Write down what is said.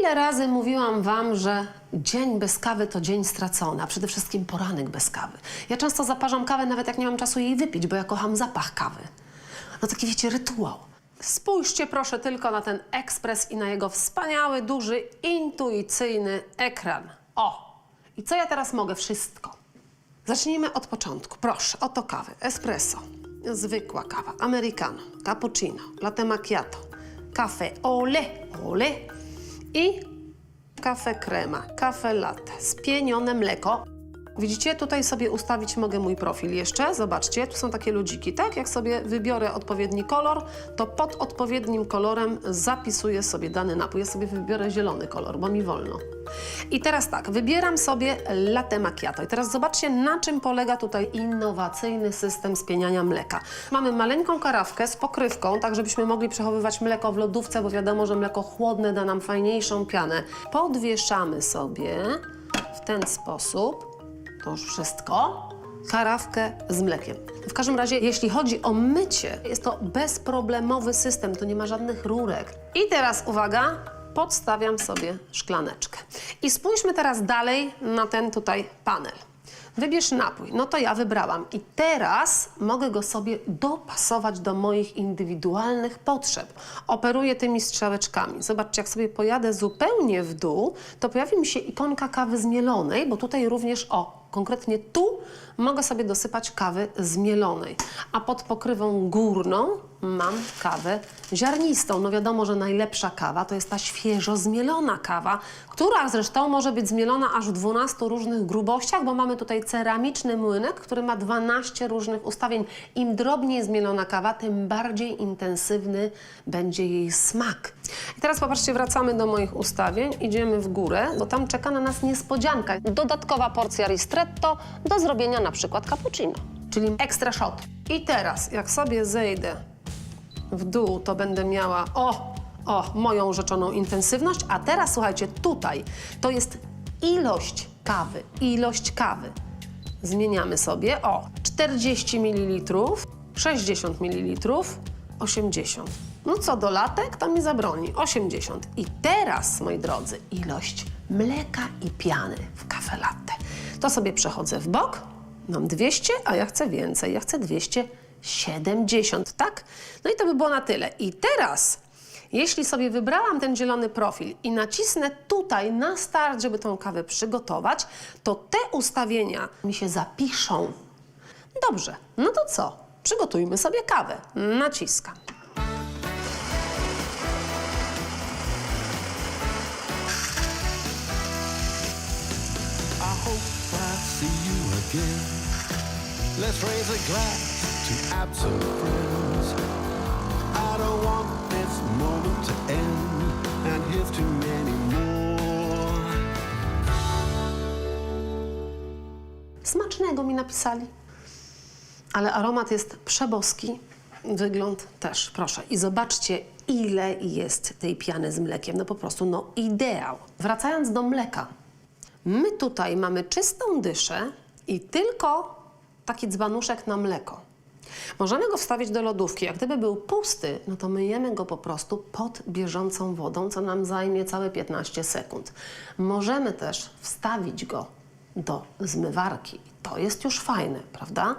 Ile razy mówiłam wam, że dzień bez kawy to dzień stracony, a przede wszystkim poranek bez kawy. Ja często zaparzam kawę nawet jak nie mam czasu jej wypić, bo ja kocham zapach kawy. No taki wiecie, rytuał. Spójrzcie proszę tylko na ten ekspres i na jego wspaniały, duży, intuicyjny ekran. O! I co ja teraz mogę? Wszystko. Zacznijmy od początku. Proszę, oto kawy. Espresso, zwykła kawa, americano, cappuccino, latte macchiato, kafe ole, ole i kafe krema, kafe latte, spienione mleko. Widzicie, tutaj sobie ustawić mogę mój profil jeszcze. Zobaczcie, tu są takie ludziki, tak? Jak sobie wybiorę odpowiedni kolor, to pod odpowiednim kolorem zapisuję sobie dany napój. Ja sobie wybiorę zielony kolor, bo mi wolno. I teraz tak, wybieram sobie latte macchiato. I teraz zobaczcie, na czym polega tutaj innowacyjny system spieniania mleka. Mamy maleńką karawkę z pokrywką, tak żebyśmy mogli przechowywać mleko w lodówce, bo wiadomo, że mleko chłodne da nam fajniejszą pianę. Podwieszamy sobie w ten sposób, to już wszystko, karawkę z mlekiem. W każdym razie, jeśli chodzi o mycie, jest to bezproblemowy system, to nie ma żadnych rurek. I teraz uwaga, podstawiam sobie szklaneczkę. I spójrzmy teraz dalej na ten tutaj panel. Wybierz napój. No to ja wybrałam. I teraz mogę go sobie dopasować do moich indywidualnych potrzeb. Operuję tymi strzałeczkami. Zobaczcie, jak sobie pojadę zupełnie w dół, to pojawi mi się ikonka kawy zmielonej, bo tutaj również, o, konkretnie tu mogę sobie dosypać kawy zmielonej. A pod pokrywą górną mam kawę ziarnistą. No wiadomo, że najlepsza kawa to jest ta świeżo zmielona kawa, która zresztą może być zmielona aż w 12 różnych grubościach, bo mamy tutaj ceramiczny młynek, który ma 12 różnych ustawień. Im drobniej zmielona kawa, tym bardziej intensywny będzie jej smak. I teraz popatrzcie, wracamy do moich ustawień, idziemy w górę, bo tam czeka na nas niespodzianka. Dodatkowa porcja ristretto do zrobienia na przykład cappuccino, czyli extra shot. I teraz, jak sobie zejdę w dół, to będę miała o, o, moją rzeczoną intensywność, a teraz słuchajcie, tutaj to jest ilość kawy, ilość kawy. Zmieniamy sobie o 40 ml, 60 ml, 80. No co do latek, to mi zabroni 80. I teraz, moi drodzy, ilość mleka i piany w kafe latte. To sobie przechodzę w bok, mam 200, a ja chcę więcej, ja chcę 270, tak? No i to by było na tyle. I teraz, jeśli sobie wybrałam ten zielony profil i nacisnę tutaj na start, żeby tą kawę przygotować, to te ustawienia mi się zapiszą. Dobrze, no to co? Przygotujmy sobie kawę. Naciskam. I hope I see you again. Let's raise a glass to absent friends. I don't want this moment to end, and here's to many more. Smacznego mi napisali. Ale aromat jest przeboski, wygląd też, proszę. I zobaczcie, ile jest tej piany z mlekiem. No po prostu, no ideał. Wracając do mleka. My tutaj mamy czystą dyszę i tylko taki dzbanuszek na mleko. Możemy go wstawić do lodówki, a gdyby był pusty, no to myjemy go po prostu pod bieżącą wodą, co nam zajmie całe 15 sekund. Możemy też wstawić go do zmywarki. To jest już fajne, prawda?